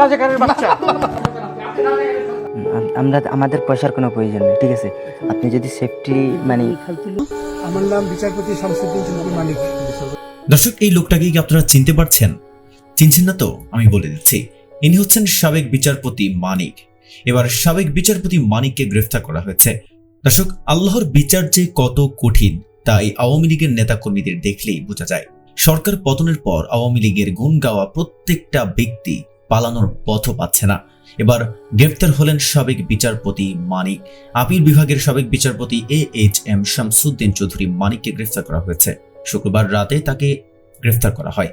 রাজাকারের বাচ্চা। আমরা আমাদের পয়সার কোনো প্রয়োজন নেই ঠিক আছে? আপনি যদি সেফটি মানে আমার নাম বিচারপতি শামসুদ্দিন চৌধুরী মালিক দর্শক এই লোকটাকে কি আপনারা চিনতে পারছেন? চিনছেন না তো? আমি বলে দিচ্ছি ইনি হচ্ছেন সাবেক বিচারপতি মানিক। এবার সাবেক বিচারপতি মানিককে গ্রেফতার করা হয়েছে। দর্শক আল্লাহর বিচার যে কত কঠিন তা এই আওয়ামী লীগের নেতাকর্মীদের দেখলেই বোঝা যায়। সরকার পতনের পর আওয়ামী লীগের গুণ গাওয়া প্রত্যেকটা ব্যক্তি পালানোর পথও পাচ্ছে না। এবার গ্রেফতার হলেন সাবেক বিচারপতি মানিক। আপিল বিভাগের সাবেক বিচারপতি A H M Shamsuddin Chowdhury মানিককে গ্রেফতার করা হয়েছে। শুক্রবার রাতে তাকে গ্রেফতার করা হয়।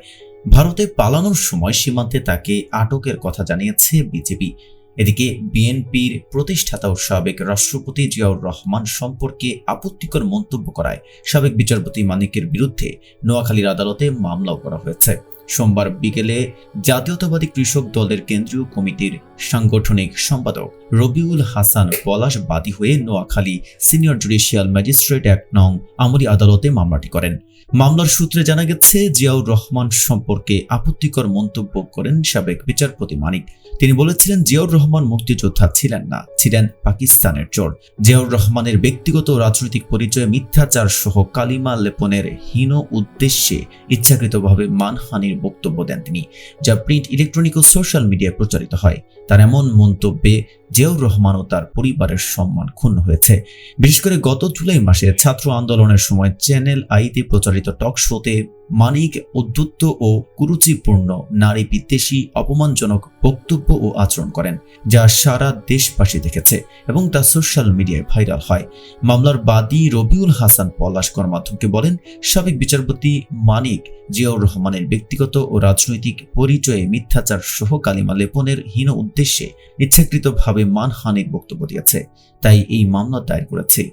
ভারতে পালানোর সময় সীমান্তে তাকে আটকের কথা জানিয়েছে বিজেপি। এদিকে বিএনপির প্রতিষ্ঠাতা ও সাবেক রাষ্ট্রপতি জিয়াউর রহমান সম্পর্কে আপত্তিকর মন্তব্য করায় সাবেক বিচারপতি মানিকের বিরুদ্ধে নোয়াখালীর আদালতে মামলাও করা হয়েছে। সোমবার বিকেলে জাতীয়তাবাদী কৃষক দলের কেন্দ্রীয় কমিটির সাংগঠনিক সম্পাদক রবিউল হাসান পলাশ বাদী হয়ে নোয়াখালী সিনিয়র জুডিশিয়াল ম্যাজিস্ট্রেট এক নং আমরি আদালতে মামলাটি করেন। মামলার সূত্রে জানা গেছে, জিয়াউর রহমান সম্পর্কে আপত্তিকর মন্তব্য করেন সাবেক বিচারপতি মানিক। তিনি বলেছিলেন, জিয়াউর রহমান মুক্তিযোদ্ধা ছিলেন না, ছিলেন পাকিস্তানের চোর। জিয়াউর রহমানের ব্যক্তিগত রাজনৈতিক পরিচয়ে মিথ্যাচার সহ কালিমা লেপনের হীন উদ্দেশ্যে ইচ্ছাকৃতভাবে মানহানির বক্তব্য দেন তিনি যা প্রিন্ট ইলেকট্রনিক ও সোশ্যাল মিডিয়ায় প্রচারিত হয়। তার এমন মন্তব্যে জিয়াউর রহমান ও তার পরিবারের সম্মান ক্ষুণ্ণ হয়েছে। বিশেষ করে গত জুলাই মাসে ছাত্র আন্দোলনের সময় চ্যানেল আইতে প্রচারিত টক শোতে মানিক উদ্ধত্ত ও কুরুচিপূর্ণ নারী বিদ্বেষী, অপমানজনক বক্তব্য ও আচরণ করেন, যা সারা দেশবাসী দেখেছে এবং তা সোশ্যাল মিডিয়ায় ভাইরাল হয়। মামলার বাদী রবিউল হাসান পলাশ গণমাধ্যমকে বলেন, সাবেক বিচারপতি মানিক জিয়াউর রহমানের ব্যক্তিগত ও রাজনৈতিক পরিচয়ে মিথ্যাচার সহ কালিমা লেপনের হীন উদ্দেশ্যে ইচ্ছাকৃতভাবে মানহানির বক্তব্য দিয়েছে। তাই এই মামলা দায়ের করেছে।